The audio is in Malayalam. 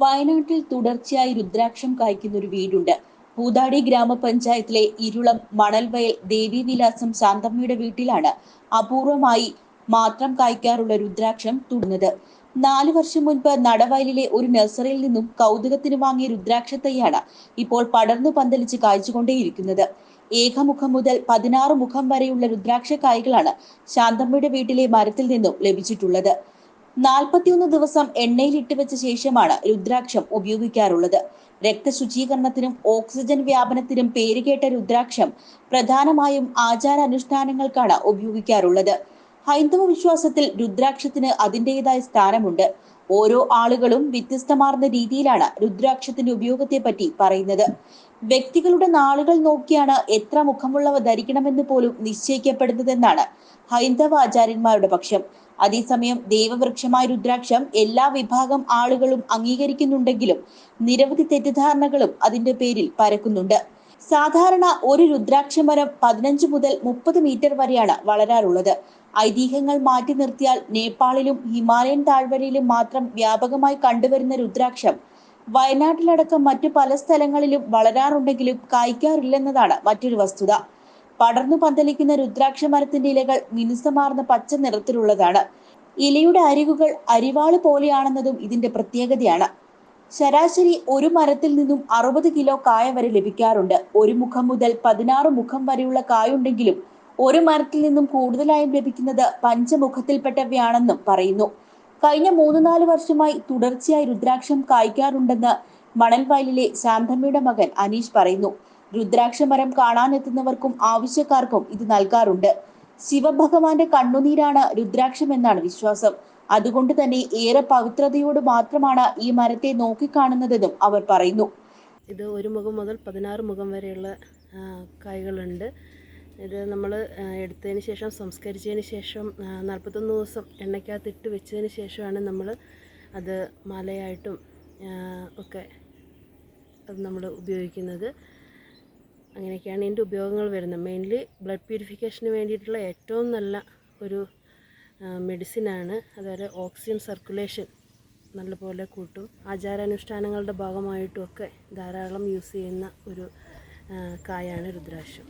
വയനാട്ടിൽ തുടർച്ചയായി രുദ്രാക്ഷം കായ്ക്കുന്ന ഒരു വീടുണ്ട്. പൂതാടി ഗ്രാമപഞ്ചായത്തിലെ ഇരുളം മണൽവയൽ ദേവീവിലാസം ശാന്തമ്മയുടെ വീട്ടിലാണ് അപൂർവമായി മാത്രം കായ്ക്കാറുള്ള രുദ്രാക്ഷം തുടങ്ങുന്നത് നാലു വർഷം മുൻപ് നടവയലിലെ ഒരു നഴ്സറിയിൽ നിന്നും കൗതുകത്തിന് വാങ്ങിയ രുദ്രാക്ഷ തൈയാണ് ഇപ്പോൾ പടർന്നു പന്തലിച്ച് കായ്ച്ചുകൊണ്ടേയിരിക്കുന്നത്. ഏകമുഖം മുതൽ പതിനാറ് മുഖം വരെയുള്ള രുദ്രാക്ഷ കായ്കളാണ് ശാന്തമ്മയുടെ വീട്ടിലെ മരത്തിൽ നിന്നും ലഭിച്ചിട്ടുള്ളത്. നാൽപ്പത്തിയൊന്ന് ദിവസം എണ്ണയിലിട്ട് വെച്ച ശേഷമാണ് രുദ്രാക്ഷം ഉപയോഗിക്കാറുള്ളത്. രക്തശുചീകരണത്തിനും ഓക്സിജൻ വ്യാപനത്തിനും പേരുകേട്ട രുദ്രാക്ഷം പ്രധാനമായും ആചാരാനുഷ്ഠാനങ്ങൾക്കാണ് ഉപയോഗിക്കാറുള്ളത്. ഹൈന്ദവ വിശ്വാസത്തിൽ രുദ്രാക്ഷത്തിന് അതിന്റെതായ സ്ഥാനമുണ്ട്. ഓരോ ആളുകളും വ്യത്യസ്തമാർന്ന രീതിയിലാണ് രുദ്രാക്ഷത്തിന്റെ ഉപയോഗത്തെപ്പറ്റി പറയുന്നത്. വ്യക്തികളുടെ നാളുകൾ നോക്കിയാണ് എത്ര മുഖമുള്ളവ ധരിക്കണമെന്ന് പോലും നിശ്ചയിക്കപ്പെടുന്നതെന്നാണ് ഹൈന്ദവ ആചാര്യന്മാരുടെ പക്ഷം. അതേസമയം ദേവവൃക്ഷമായ രുദ്രാക്ഷം എല്ലാ വിഭാഗം ആളുകളും അംഗീകരിക്കുന്നുണ്ടെങ്കിലും നിരവധി തെറ്റിദ്ധാരണകളും അതിന്റെ പേരിൽ പരക്കുന്നുണ്ട്. സാധാരണ ഒരു രുദ്രാക്ഷ മരം പതിനഞ്ച് മുതൽ മുപ്പത് മീറ്റർ വരെയാണ് വളരാറുള്ളത്. ഐതിഹ്യങ്ങൾ മാറ്റി നിർത്തിയാൽ നേപ്പാളിലും ഹിമാലയൻ താഴ്വരയിലും മാത്രം വ്യാപകമായി കണ്ടുവരുന്ന രുദ്രാക്ഷം വയനാട്ടിലടക്കം മറ്റു പല സ്ഥലങ്ങളിലും വളരാറുണ്ടെങ്കിലും കായ്ക്കാറില്ലെന്നതാണ് മറ്റൊരു വസ്തുത. പടർന്നു പന്തലിക്കുന്ന രുദ്രാക്ഷ മരത്തിന്റെ ഇലകൾ മിനുസമാർന്ന പച്ച നിറത്തിലുള്ളതാണ്. ഇലയുടെ അരികുകൾ അരിവാൾ പോലെയാണെന്നതും ഇതിന്റെ പ്രത്യേകതയാണ്. ശരാശരി ഒരു മരത്തിൽ നിന്നും അറുപത് കിലോ കായ വരെ ലഭിക്കാറുണ്ട്. ഒരു മുഖം മുതൽ പതിനാറ് മുഖം വരെയുള്ള കായുണ്ടെങ്കിലും ഒരു മരത്തിൽ നിന്നും കൂടുതലായും ലഭിക്കുന്നത് പഞ്ചമുഖത്തിൽപ്പെട്ടവയാണെന്നും പറയുന്നു. കഴിഞ്ഞ മൂന്ന് നാല് വർഷമായി തുടർച്ചയായി രുദ്രാക്ഷം കായ്ക്കാറുണ്ടെന്ന് മണൽവയലിലെ ശാന്തമ്മയുടെ മകൻ അനീഷ് പറയുന്നു. രുദ്രാക്ഷ മരം കാണാനെത്തുന്നവർക്കും ആവശ്യക്കാർക്കും ഇത് നൽകാറുണ്ട്. ശിവഭഗവാന്റെ കണ്ണുനീരാണ് രുദ്രാക്ഷം എന്നാണ് വിശ്വാസം. അതുകൊണ്ട് തന്നെ ഏറെ പവിത്രതയോട് മാത്രമാണ് ഈ മരത്തെ നോക്കിക്കാണുന്നതെന്നും അവർ പറയുന്നു. ഇത് ഒരു മുഖം മുതൽ പതിനാറ് മുഖം വരെയുള്ള കായ്കളുണ്ട്. ഇത് നമ്മൾ എടുത്തതിന് ശേഷം സംസ്കരിച്ചതിന് ശേഷം നാൽപ്പത്തൊന്ന് ദിവസം എണ്ണയ്ക്കകത്തിട്ട് വെച്ചതിന് ശേഷമാണ് നമ്മൾ അത് മാലയായിട്ടും ഒക്കെ അത് നമ്മൾ ഉപയോഗിക്കുന്നത്. അങ്ങനെയൊക്കെയാണ് ഇതിന്റെ ഉപയോഗങ്ങൾ വരുന്നത്. മെയിൻലി ബ്ലഡ് പ്യൂരിഫിക്കേഷന് വേണ്ടിയിട്ടുള്ള ഏറ്റവും നല്ല ഒരു മെഡിസിനാണ് അതുപോലെ ഓക്സിജൻ സർക്കുലേഷൻ നല്ലപോലെ കൂട്ടും. ആചാരാനുഷ്ഠാനങ്ങളുടെ ഭാഗമായിട്ടുമൊക്കെ ധാരാളം യൂസ് ചെയ്യുന്ന ഒരു കായാണ് രുദ്രാക്ഷം.